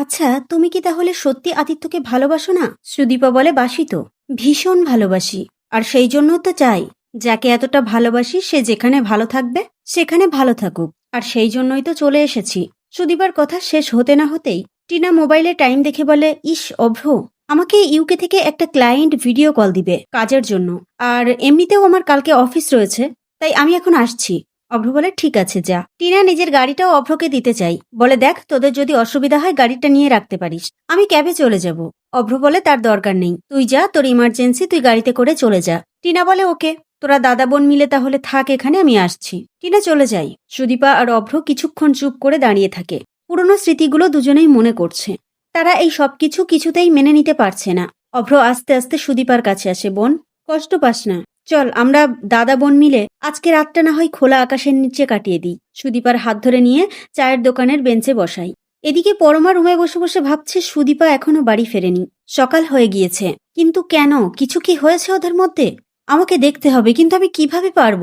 আচ্ছা তুমি কি তাহলে সত্যি আদিত্যকে ভালোবাসো না? সুদীপা বলে, বাসি তো। ভীষণ ভালোবাসি। আর সেই জন্য তো চাই। যাকে এতটা ভালোবাসি, সে যেখানে ভালো থাকবে, সেখানে ভালো থাকুক। আর সেই জন্যই তো চলে এসেছি। সুদীপার কথা শেষ হতে না হতেই টিনা মোবাইলে টাইম দেখে বলে, ইস, অভ্র, আমাকে ইউকে থেকে একটা ক্লায়েন্ট ভিডিও কল দিবে কাজের জন্য। আর এমনিতেও আমার কালকে অফিস রয়েছে, তাই আমি এখন আসছি। অভ্র বলে, ঠিক আছে, যা। টিনা নিজের গাড়িটাও অভ্রকে দিতে চাই। বলে, দেখ, তোদের যদি অসুবিধা হয়, গাড়িটা নিয়ে রাখতে পারিস। আমি ক্যাবে চলে যাব। অভ্র বলে, তার দরকার নেই। তুই যা, তোর ইমার্জেন্সি তুই গাড়িতে করে চলে যা। টিনা বলে, ওকে, তোরা দাদা বোন মিলে তাহলে থাক এখানে, আমি আসছি। টিনা চলে যাই সুদীপা আর অভ্র কিছুক্ষণ চুপ করে দাঁড়িয়ে থাকে। পুরনো স্মৃতিগুলো দুজনেই মনে করছে। তারা এই সবকিছু কিছুতেই মেনে নিতে পারছে না। অভ্র আস্তে আস্তে সুদীপার কাছে আসে, বোন, কষ্ট পাস না। চল, আমরা দাদা বোন মিলে আজকে রাতটা না হয় খোলা আকাশের নিচে কাটিয়ে দিই। সুদীপার হাত ধরে নিয়ে চায়ের দোকানের বেঞ্চে বসাই। এদিকে পরমা রুমে বসে বসে ভাবছে সুদীপা এখনও বাড়ি ফেরেনি। সকাল হয়ে গিয়েছে। কিন্তু কেন? কিছু কি হয়েছে ওদের মধ্যে? আমাকে দেখতে হবে, কিন্তু আমি কীভাবে পারব?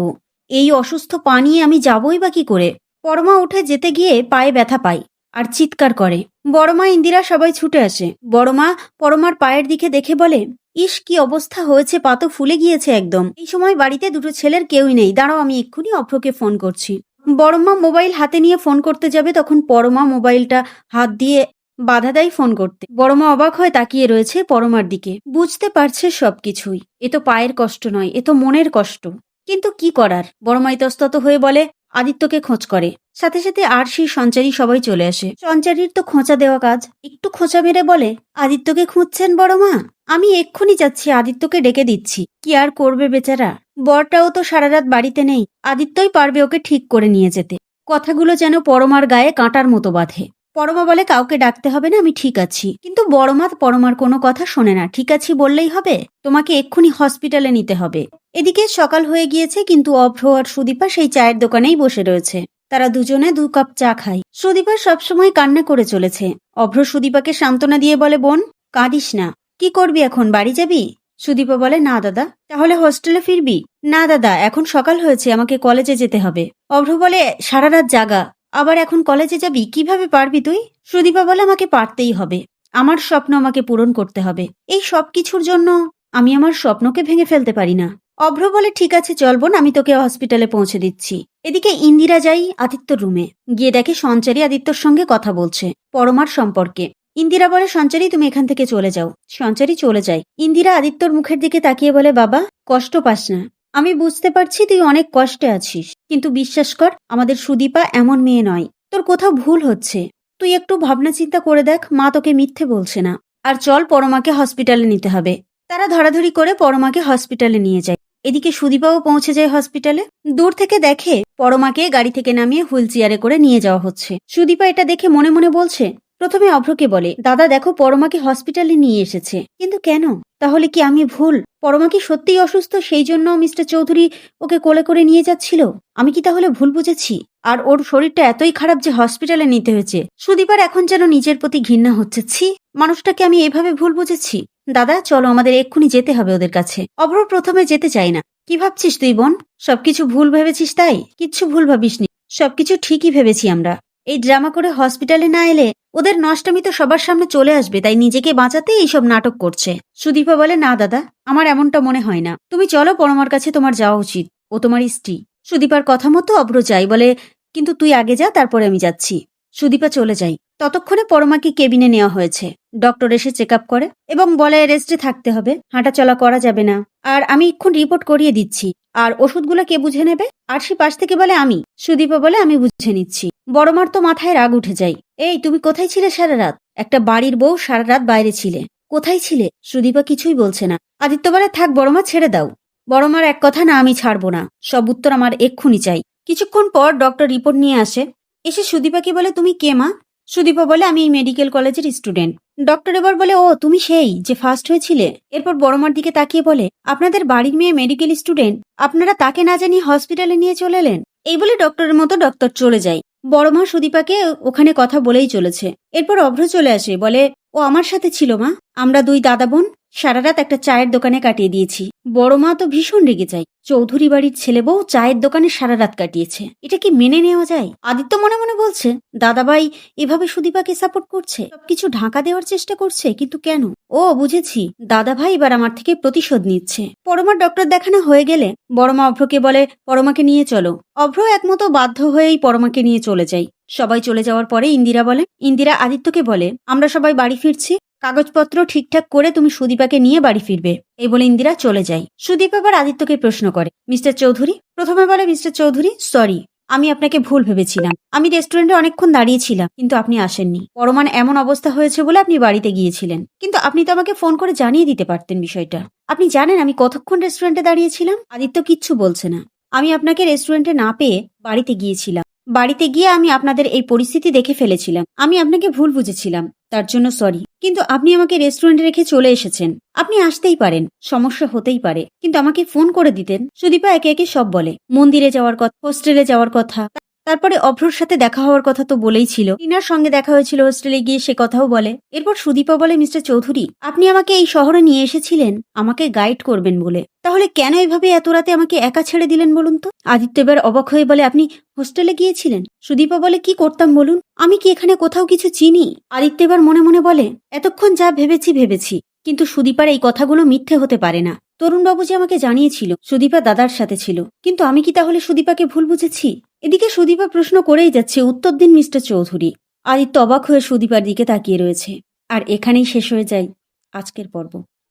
এই অসুস্থ পা নিয়ে আমি যাবই বা কি করে? পরমা উঠে যেতে গিয়ে পায়ে ব্যথা পাই আর চিৎকার করে। বড়মা, ইন্দিরা সবাই ছুটে আসে। বড়মা পরমার পায়ের দিকে দেখে বলে ইস, কি অবস্থা হয়েছে, পা তো ফুলে গিয়েছে একদম। এই সময় বাড়িতে দুটো ছেলের কেউই নেই। দাঁড়াও, আমি এক্ষুনি অভ্রকে ফোন করছি। বড়মা মোবাইল হাতে নিয়ে ফোন করতে যাবে, তখন পরমা মোবাইলটা হাত দিয়ে বাধা দেয় ফোন করতে। বড়মা অবাক হয়ে তাকিয়ে রয়েছে পরমার দিকে। বুঝতে পারছে সবকিছুই। এ তো পায়ের কষ্ট নয়, এ তো মনের কষ্ট। কিন্তু কি করার? বড়মা ইতস্তত হয়ে বলে আদিত্যকে খোঁজ করে। সাথে সাথে আরশি সঞ্চারী সবাই চলে আসে। সঞ্চারীর তো খোঁচা দেওয়া কাজ। একটু খোঁচা মেরে বলে, আদিত্যকে খুঁজছেন বড় মা? আমি এক্ষুনি যাচ্ছি, আদিত্যকে ডেকে দিচ্ছি। কি আর করবে বেচারা? বরটাও তো সারা রাত বাড়িতে নেই। আদিত্যই পারবে ওকে ঠিক করে নিয়ে যেতে। কথাগুলো যেন পরমার গায়ে কাঁটার মতো বাঁধে। পরমা বলে, কাউকে ডাকতে হবে না, আমি ঠিক আছি। কিন্তু বড়মা পরমার কোনো কথা শোনে না। ঠিক আছি বললেই হবে? তোমাকে এক্ষুনি হসপিটালে নিতে হবে। এদিকে সকাল হয়ে গিয়েছে, কিন্তু অভ্র আর সুদীপা সেই চায়ের দোকানেই বসে রয়েছে। তারা দুজনে দু কাপ চা খায়। সুদীপা সবসময় কান্না করে চলেছে। অভ্র সুদীপাকে সান্ত্বনা দিয়ে বলে, বোন, কাঁদিস না। কি করবি এখন? বাড়ি যাবি? সুদীপা বলে, না, দাদা। তাহলে হোস্টেলে ফিরবি? না, দাদা, এখন সকাল হয়েছে, আমাকে কলেজে যেতে হবে। অভ্র বলে, সারা রাত জাগা। আবার এখন কলেজে যাবি? কীভাবে পারবি তুই? সুদীপা বলে, আমাকে পারতেই হবে। আমার স্বপ্ন আমাকে পূরণ করতে হবে। এই সব কিছুর জন্য আমি আমার স্বপ্নকে ভেঙে ফেলতে পারি না। অভ্র বলে, ঠিক আছে, চল বোন, আমি তোকে হসপিটালে পৌঁছে দিচ্ছি। এদিকে ইন্দিরা যাই আদিত্যর রুমে গিয়ে দেখে সঞ্চারী আদিত্যর সঙ্গে কথা বলছে, পরমার সম্পর্কে। ইন্দিরা বলে, সঞ্চারী, তুমি এখান থেকে চলে যাও। সঞ্চারী চলে যায়। ইন্দিরা আদিত্যর মুখের দিকে তাকিয়ে বলে, বাবা, কষ্ট পাস না। আমি বুঝতে পারছি তুই অনেক কষ্টে আছিস, কিন্তু বিশ্বাস কর, আমাদের সুদীপা এমন মেয়ে নয়। তোর কোথাও ভুল হচ্ছে। তুই একটু ভাবনা চিন্তা করে দেখ, মা তোকে মিথ্যে বলছে না। আর চল পরমাকে হসপিটালে নিতে হবে। তারা ধরাধরি করে পরমাকে হসপিটালে নিয়ে যায়। এদিকে সুদীপাও পৌঁছে যায় হসপিটালে। দূর থেকে দেখে পরমাকে গাড়ি থেকে নামিয়ে হুইল চেয়ারে করে নিয়ে যাওয়া হচ্ছে। সুদীপা এটা দেখে মনে মনে বলছে প্রথমে অভ্রকে বলে, দাদা, দেখো, পরমাকে হসপিটালে নিয়ে এসেছে। কিন্তু কেন? তাহলে কি আমি ভুল? পরমা কি সত্যিই অসুস্থ? সেই জন্য মিস্টার চৌধুরী ওকে কোলে করে নিয়ে যাচ্ছিল? আমি কি তাহলে ভুল বুঝেছি? আর ওর শরীরটা এতই খারাপ যে হসপিটালে নিতে হয়েছে। সুদীপার এখন যেন নিজের প্রতি ঘৃণা হচ্ছে। ছি, মানুষটাকে আমি এভাবে ভুল বুঝেছি? দাদা, চলো, আমাদের এক্ষুনি যেতে হবে ওদের কাছে। অভ্র প্রথমে যেতে চাই না। কি ভাবছিস তুই, বোন? সবকিছু ভুল ভেবেছিস তাই? কিচ্ছু ভুল ভাবিসনি। সবকিছু ঠিকই ভেবেছি আমরা। এই ড্রামা করে হসপিটালে না এলে ওদের নষ্টমী তো সবার সামনে চলে আসবে, তাই নিজেকে বাঁচাতে এইসব নাটক করছে। সুদীপা বলে, না, দাদা, আমার এমনটা মনে হয় না। তুমি চলো পরমার কাছে তোমার যাওয়া উচিত। ও তোমার স্ত্রী সুদীপার কথা মতো অভ্র যাই, বলে, কিন্তু তুই আগে যা, তারপরে আমি যাচ্ছি সুদীপা চলে যাই ততক্ষণে পরমাকে কেবিনে নেওয়া হয়েছে। ডক্টর এসে চেক আপ করে এবং বলে, রেস্টে থাকতে হবে, হাঁটাচলা করা যাবে না। আর আমি এক্ষুন রিপোর্ট করিয়ে দিচ্ছি। আর ওষুধগুলো কে বুঝে নেবে? আর সে পাশ থেকে বলে, আমি। সুদীপা বলে, আমি বুঝে নিচ্ছি। বড়মার তো মাথায় রাগ উঠে যায়। এই, তুমি কোথায় ছিলে সারা রাত? একটা বাড়ির বউ সারা রাত বাইরে ছিলে। কোথায় ছিলে? সুদীপা কিছুই বলছে না। আদিত্য বলে থাক, বড়মা, ছেড়ে দাও। বড়মার এক কথা, না, আমি ছাড়বো না। সব উত্তর আমার এক্ষুনি চাই। কিছুক্ষণ পর ডক্টর রিপোর্ট নিয়ে আসে। এসে সুদীপাকে বলে, তুমি কে মা? সুদীপা বলে, আমি এই মেডিকেল কলেজের স্টুডেন্ট ডক্টর এবার বলে, ও, তুমি সেই যে ফার্স্ট হয়েছিলে? এরপর বড়মার দিকে তাকিয়ে বলে, আপনাদের বাড়ির মেয়ে মেডিকেল স্টুডেন্ট আপনারা তাকে না জানিয়ে হসপিটালে নিয়ে চলে এলেন? এই বলে ডক্টরের মতো ডক্টর চলে যায়। বড় মা সুদীপাকে ওখানে কথা বলেই চলেছে। এরপর অভ্র চলে আসে, বলে, ও আমার সাথে ছিল মা, আমরা দুই দাদা বোন সারা রাত একটা চায়ের দোকানে কাটিয়ে দিয়েছি। বড় মা তো ভীষণ রেগে যায়। চৌধুরী বাড়ির ছেলে বউ চায়ের দোকানে সারা রাত কাটিয়েছে। এটা কি মেনে নেওয়া যায়? আদিত্য মনে মনে বলছে, দাদাভাই, এভাবে সুদীপাকে সাপোর্ট করছে? সবকিছু ঢাকা দেওয়ার চেষ্টা করছে, কিন্তু কেন? ও, বুঝেছি। দাদাভাই এবার আমার থেকে প্রতিশোধ নিচ্ছে। পরমার ডক্টর দেখানো হয়ে গেলে বড়মা অভ্রকে বলে, পরমাকে নিয়ে চলো। অভ্র একমতো বাধ্য হয়েই পরমাকে নিয়ে চলে যায়। সবাই চলে যাওয়ার পরে ইন্দিরা বলে, ইন্দিরা আদিত্যকে বলে, আমরা সবাই বাড়ি ফিরছি। কাগজপত্র ঠিকঠাক করে তুমি সুদীপাকে নিয়ে বাড়ি ফিরবে। এই বলে ইন্দিরা চলে যায়। সুদীপ আবার আদিত্যকে প্রশ্ন করে, মিস্টার চৌধুরী? প্রথমে বলে, মিস্টার চৌধুরী সরি আমি আপনাকে ভুল ভেবেছিলাম। আমি রেস্টুরেন্টে অনেকক্ষণ দাঁড়িয়েছিলাম কিন্তু আপনি আসেননি। পরমান এমন অবস্থা হয়েছে বলে আপনি বাড়িতে গিয়েছিলেন। কিন্তু আপনি তো আমাকে ফোন করে জানিয়ে দিতে পারতেন বিষয়টা। আপনি জানেন আমি কতক্ষণ রেস্টুরেন্টে দাঁড়িয়েছিলাম আদিত্য কিচ্ছু বলছে না। আমি আপনাকে রেস্টুরেন্টে না পেয়ে বাড়িতে গিয়েছিলাম। বাড়িতে গিয়ে আমি আপনাদের এই পরিস্থিতি দেখে ফেলেছিলাম। আমি আপনাকে ভুল বুঝেছিলাম। তার জন্য সরি কিন্তু আপনি আমাকে রেস্টুরেন্টে রেখে চলে এসেছেন। আপনি আসতেই পারেন, সমস্যা হতেই পারে। কিন্তু আমাকে ফোন করে দিতেন। সুদীপা একে একে সব বলে, মন্দিরে যাওয়ার কথা হোস্টেলে যাওয়ার কথা। তারপরে অভ্রর সাথে দেখা হওয়ার কথা তো বলেই ছিল। টিনার সঙ্গে দেখা হয়েছিল হোস্টেলে গিয়ে সে কথাও বলে। এরপর সুদীপা বলে, মিস্টার চৌধুরী, আপনি আমাকে এই শহরে নিয়ে এসেছিলেন, আমাকে গাইড করবেন বলে। তাহলে কেন এভাবে এত রাতে আমাকে একা ছেড়ে দিলেন বলুন তো? আদিত্য এবার অবাক হয়ে বলে, আপনি হোস্টেলে গিয়েছিলেন? সুদীপা বলে, কি করতাম বলুন? আমি কি এখানে কোথাও কিছু চিনি? আদিত্য এবার মনে মনে বলে, এতক্ষণ যা ভেবেছি ভেবেছি। কিন্তু সুদীপার এই কথাগুলো মিথ্যে হতে পারে না। তরুণবাবু যে আমাকে জানিয়েছিল, সুদীপা দাদার সাথে ছিল। কিন্তু আমি কি তাহলে সুদীপাকে ভুল বুঝেছি? এদিকে সুদীপা প্রশ্ন করেই যাচ্ছে, উত্তর দিন মিস্টার চৌধুরী। আদিত্য অবাক হয়ে সুদীপার দিকে তাকিয়ে রয়েছে। আর এখানেই শেষ হয়ে যায় আজকের পর্ব।